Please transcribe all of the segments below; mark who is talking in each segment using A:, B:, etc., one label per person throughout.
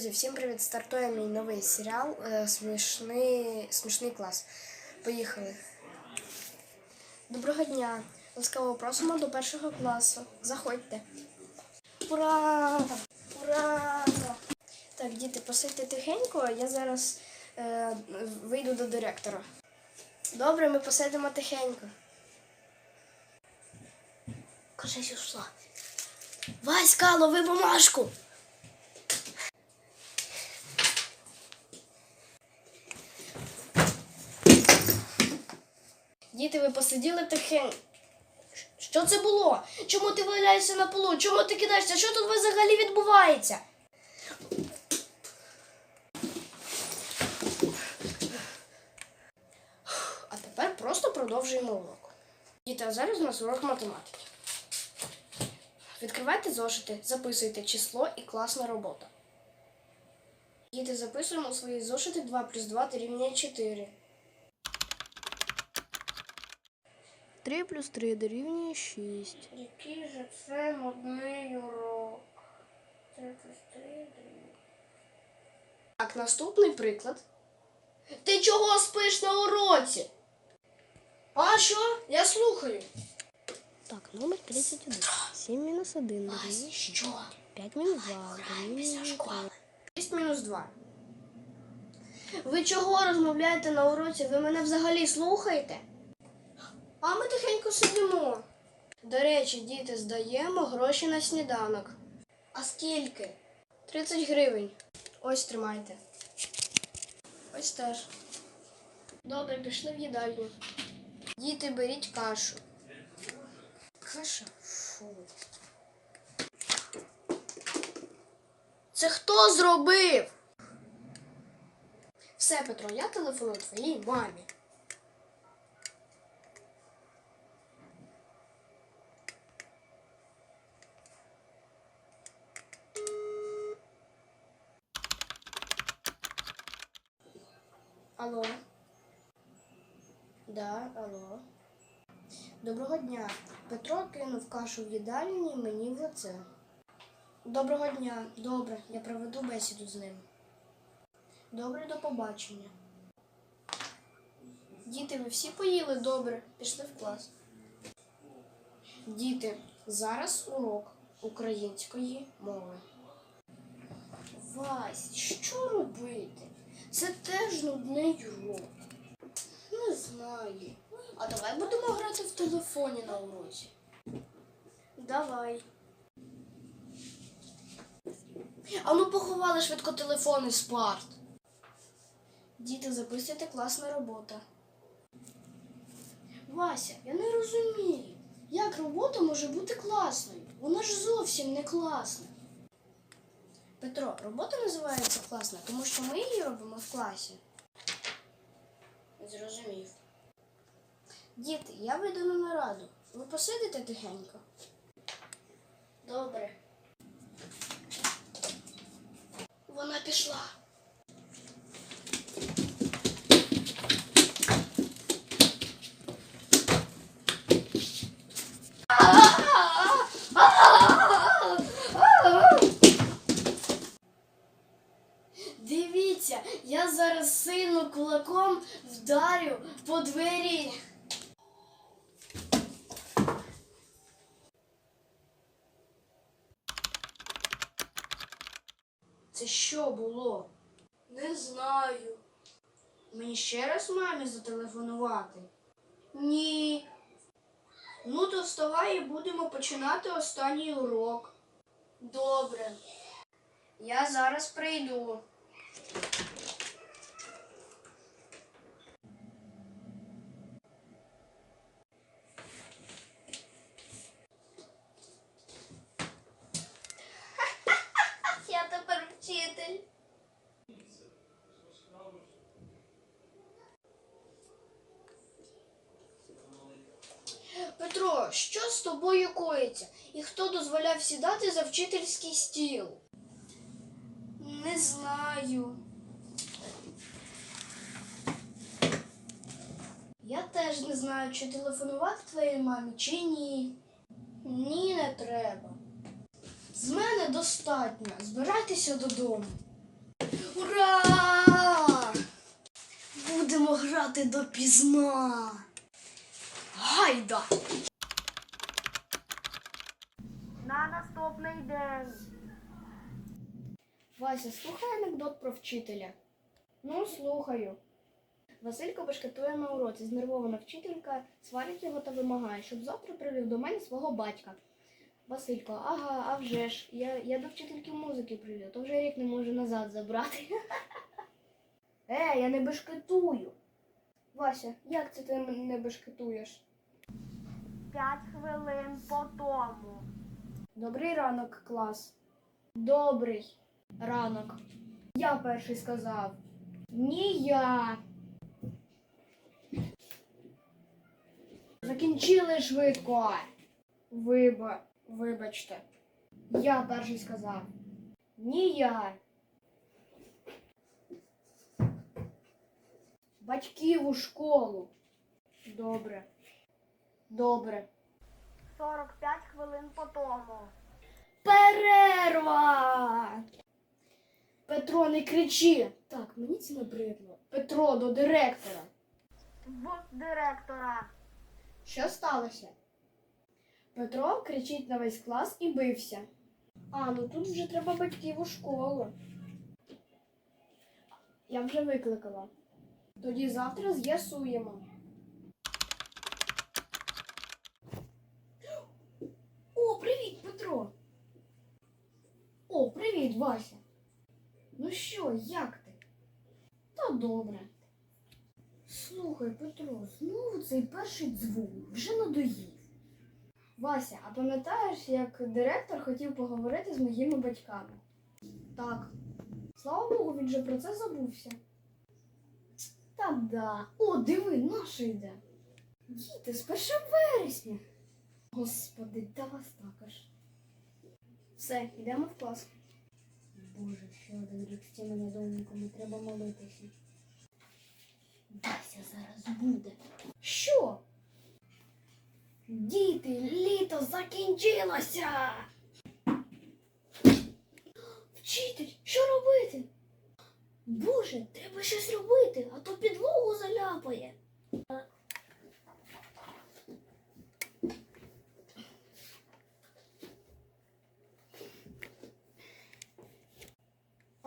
A: Друзі, всім привіт! Стартує мій новий серіал е, Смішний, Смішний клас. Поїхали. Доброго дня! Ласкаво просимо до першого класу. Заходьте. Ура! Ура! Так, діти, посидьте тихенько, я зараз е, вийду до директора. Добре, ми посидимо тихенько. Кажись, ушла. Васька, лови бумажку! Діти, ви посиділи тихенько. Що це було? Чому ти валяєшся на полу? Чому ти кидаєшся? Що тут взагалі відбувається? А тепер просто продовжуємо урок. Діти, а зараз у нас урок математики. Відкривайте зошити, записуйте число і класна робота. Діти, записуємо свої зошити 2 плюс 2 дорівнює 4. 3 плюс 3 дорівнює 6. Який же це нудний урок? 3 плюс 3 дорівнює. Так, наступний приклад. Ти чого спиш на уроці? А що? Я слухаю.
B: Так, номер 31. 7 мінус 1 дорівнює
A: Що?
B: 5 мінус 2 дорівнює 3.
A: 6 мінус 2. Ви чого розмовляєте на уроці? Ви мене взагалі слухаєте? А ми тихенько сидимо. До речі, діти, здаємо гроші на сніданок. А скільки? 30 гривень. Ось тримайте. Ось теж. Добре, пішли в їдальню. Діти, беріть кашу. Каша? Фу. Це хто зробив? Все, Петро, я телефоную твоїй мамі. Алло. Да, алло. Доброго дня. Петро кинув кашу в їдальні мені в лице. Доброго дня. Добре, я проведу бесіду з ним. Добре, до побачення. Діти, ви всі поїли добре, пішли в клас. Діти, зараз урок української мови. Вась, що робити? Це теж нудний урок. Не знаю. А давай будемо грати в телефоні на уроці. Давай. А ну поховали швидко телефони з парт. Діти, записуйте класна робота. Вася, я не розумію, як робота може бути класною. Вона ж зовсім не класна. Петро, робота називається класна, тому що ми її робимо в класі. Зрозумів. Діти, я вийду на нараду. Ви посидите тихенько? Добре. Вона пішла. Дивіться, я зараз сильно кулаком вдарю по двері. Це що було? Не знаю. Мені ще раз мамі зателефонувати? Ні. Ну, то вставай і будемо починати останній урок. Добре. Я зараз прийду. Я тепер вчитель. Петро, що з тобою коїться? І хто дозволяв сідати за вчительський стіл? Не знаю. Я теж не знаю, чи телефонувати твоїй мамі, чи ні. Ні, не треба. З мене достатньо. Збирайтеся додому. Ура! Будемо грати допізна. Гайда! На наступний. Вася, слухай анекдот про вчителя. Ну, слухаю. Василько бешкетує на уроці. Знервована вчителька сварить його та вимагає, щоб завтра привів до мене свого батька. Василько, ага, а вже ж. Я, я до вчительки музики привів, то вже рік не можу назад забрати. Е, я не бешкетую. Вася, як це ти не бешкетуєш?
C: П'ять хвилин по тому.
A: Добрий ранок, клас. Добрий ранок. Я перший сказав. Ні я. Закінчили швидко. Виба... Вибачте. Я перший сказав. Ні я. Батьків у школу. Добре. Добре.
C: 45 хвилин по тому.
A: Перерва! Петро, не кричи. Так, мені це набридло. Петро, до директора.
C: В директора.
A: Що сталося? Петро кричить на весь клас і бився. А, ну тут вже треба батьків у школу. Я вже викликала. Тоді завтра з'ясуємо. О, привіт, Петро. О, привіт, Вася. Ну що, як ти? Та добре. Слухай, Петро, знову цей перший дзвон вже надоїв. Вася, а пам'ятаєш, як директор хотів поговорити з моїми батьками? Так. Слава Богу, він же про це забувся. Та да. О, диви, наша йде. Діти, з 1 вересня. Господи, та вас також. Все, йдемо в клас. Боже, ще один рік з цими недовниками треба молитися. Дася зараз буде. Що? Діти, літо закінчилося. Вчитель, що робити? Боже, треба щось робити, а то підлогу заляпає.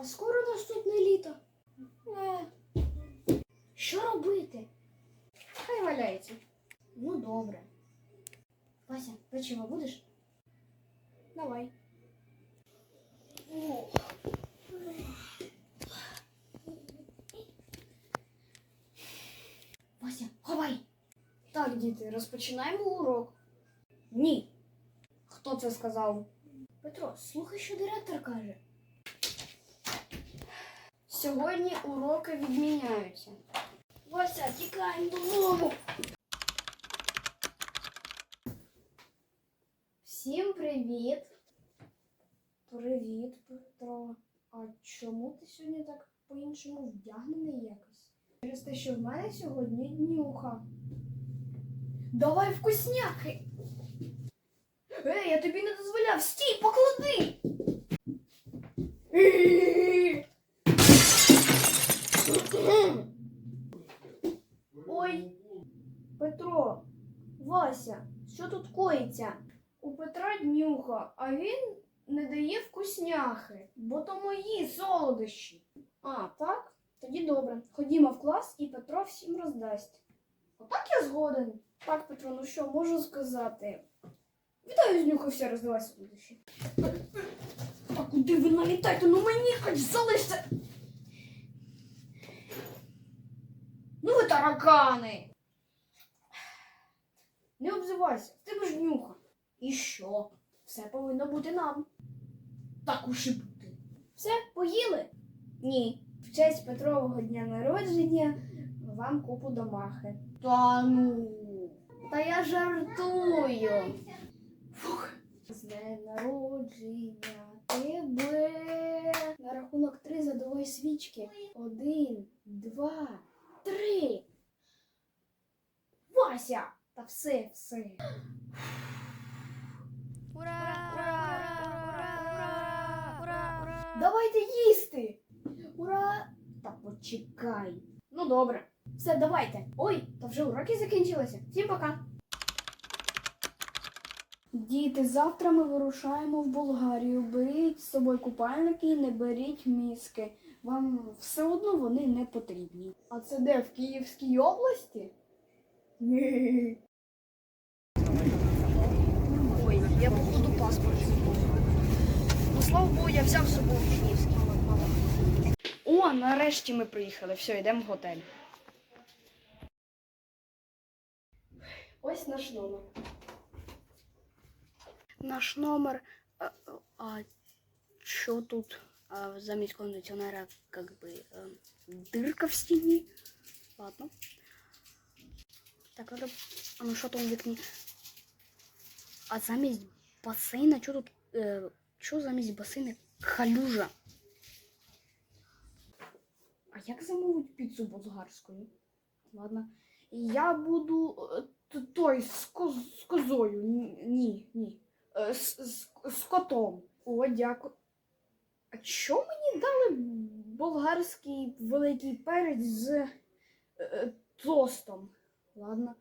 A: А скоро наступне літо. Е, що робити? Хай валяється. Ну, добре. Вася, печиво будеш? Давай. О. Вася, ховай. Так, діти, розпочинаємо урок. Ні. Хто це сказав? Петро, слухай, що директор каже. Сьогодні уроки відміняються. Вася, тікаємо додому. Всім привіт. Привіт, Петро. А чому ти сьогодні так по-іншому вдягнений якось? Через те, що в мене сьогодні днюха. Давай вкусняхи. Ей, я тобі не дозволяв. Стій, поклади. Ой, Петро, Вася, що тут коїться? У Петра днюха, а він не дає вкусняхи, бо то мої солодощі. А, так? Тоді добре. Ходімо в клас і Петро всім роздасть. Отак я згоден. Так, Петро, ну що можу сказати? Вітаю, знюхався, роздавай солодощі. А куди ви налітаєте? Ну мені хоч залиште. Таракани. Не обзивайся, в тебе ж нюха. І що? Все повинно бути нам. Так уж і бути. Все, поїли? Ні. В честь Петрового дня народження вам купу домахи. Та ну. Та я жартую. Фух. З днем народження тебе. На рахунок три задової свічки. Один, два, три. Вася! Та все, все. Ура! Ура! Ура! Ура! Ура! Давайте їсти. Ура! Та почекай. Ну добре. Все, давайте. Ой, та вже уроки закінчилися. Всім пока. Діти, завтра ми вирушаємо в Болгарію. Беріть з собою купальники і не беріть мізки. Вам все одно вони не потрібні. А це де? В Київській області? Ні.
D: Ой, я походу паспорт забув. Ну, слава Богу, я взяв з собою київський.
A: О, нарешті ми приїхали. Все, йдемо в готель. Ось наш номер.
D: Наш номер. А, а що тут замість кондиціонера, как би, а, дирка в стіні? Ладно. Так, надо... А ну що там в? А замість басейна, що тут? Е, що замість басейна? Халюжа.
A: А як замовити піцу болгарською? Ладно. Я буду е, той з, коз, з козою. Ні, ні. Е, З, з, з котом. О, дякую. А що мені дали болгарський великий перець з е, тостом? Ладно.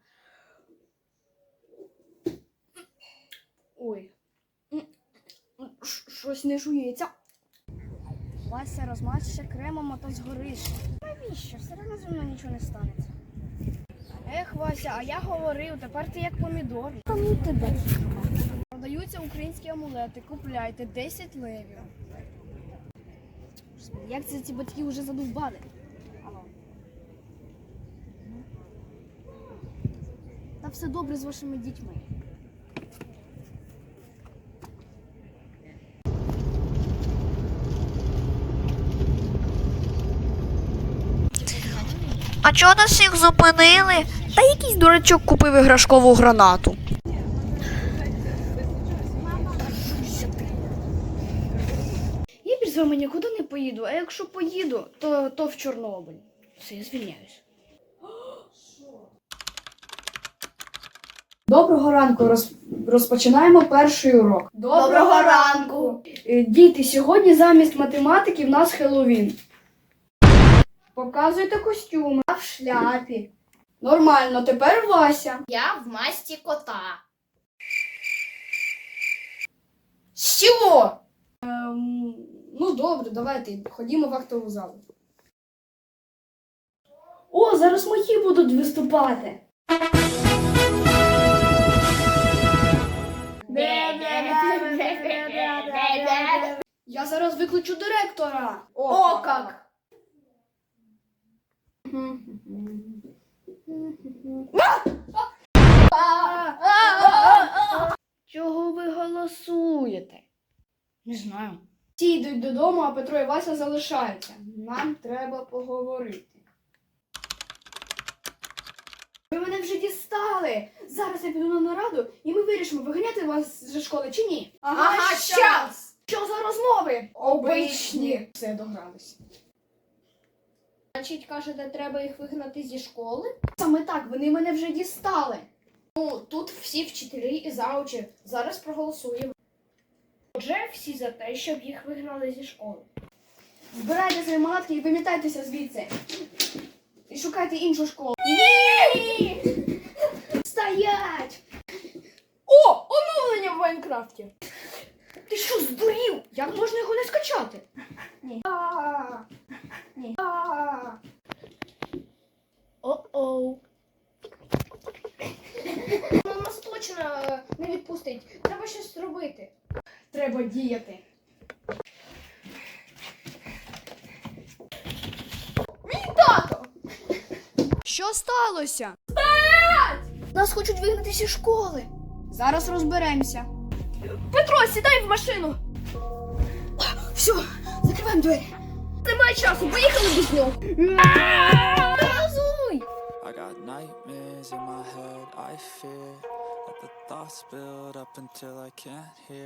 A: Ой. Щось не жується.
D: Вася, розмажся кремом, а то згориш. Навіщо? Все одно зі мною нічого не станеться. Ех, Вася, а я говорив, тепер ти як помідор. Та ну тебе. Продаються українські амулети, купляйте 10 левів. Господи, Як це ці батьки вже задовбали? Та все добре з вашими дітьми.
E: А чого нас їх зупинили? Та якийсь дурачок купив іграшкову гранату.
A: Я більш з вами нікуди поїду, а якщо поїду, то, то в Чорнобиль. Все, я звільняюсь. Доброго ранку. Роз... Розпочинаємо перший урок.
C: Доброго ранку!
A: Е, Діти, сьогодні замість математики в нас Хеллоуін. Показуйте костюми.
C: Я в шляпі.
A: Нормально, тепер Вася.
C: Я в масті кота.
A: Що? Ем, ну добре, давайте, ходімо в актову залу. О, зараз мої будуть виступати. Я зараз викличу директора.
C: О, как!
A: Чого ви голосуєте?
D: Не знаю.
A: Ті йдуть додому, а Петро і Вася залишаються. Нам треба поговорити. Ви мене вже дістали. Зараз я піду на нараду і ми вирішимо, виганяти вас зі школи чи ні.
C: Ага, щас!
A: Що за розмови?
C: Обичні.
A: Все догралися.
C: Значить, кажете, треба їх вигнати зі школи?
A: Саме так, вони мене вже дістали.
C: Ну, тут всі вчителі і заучі. Зараз проголосуємо. Отже, всі за те, щоб їх вигнали зі школи.
A: Збирайте свої малатки і вимітайтеся звідси. І шукайте іншу школу. Ні! Стоять! О, оновлення в Майнкрафті. Ти що, здурів? Як можна його не скачати? Ні. А, Ні. А.
C: О-оу. Ну, нас точно е, не відпустить. Треба щось зробити.
A: Треба діяти. Що сталося?
C: Нас хочуть вигнати зі школи.
A: Зараз розберемося.
C: Петро, сідай в машину. Все, закриваємо двері. Немає часу, поїхали без нього. Газуй!
F: I got nightmares in my head, I fear that the thoughts build up until I can't hear.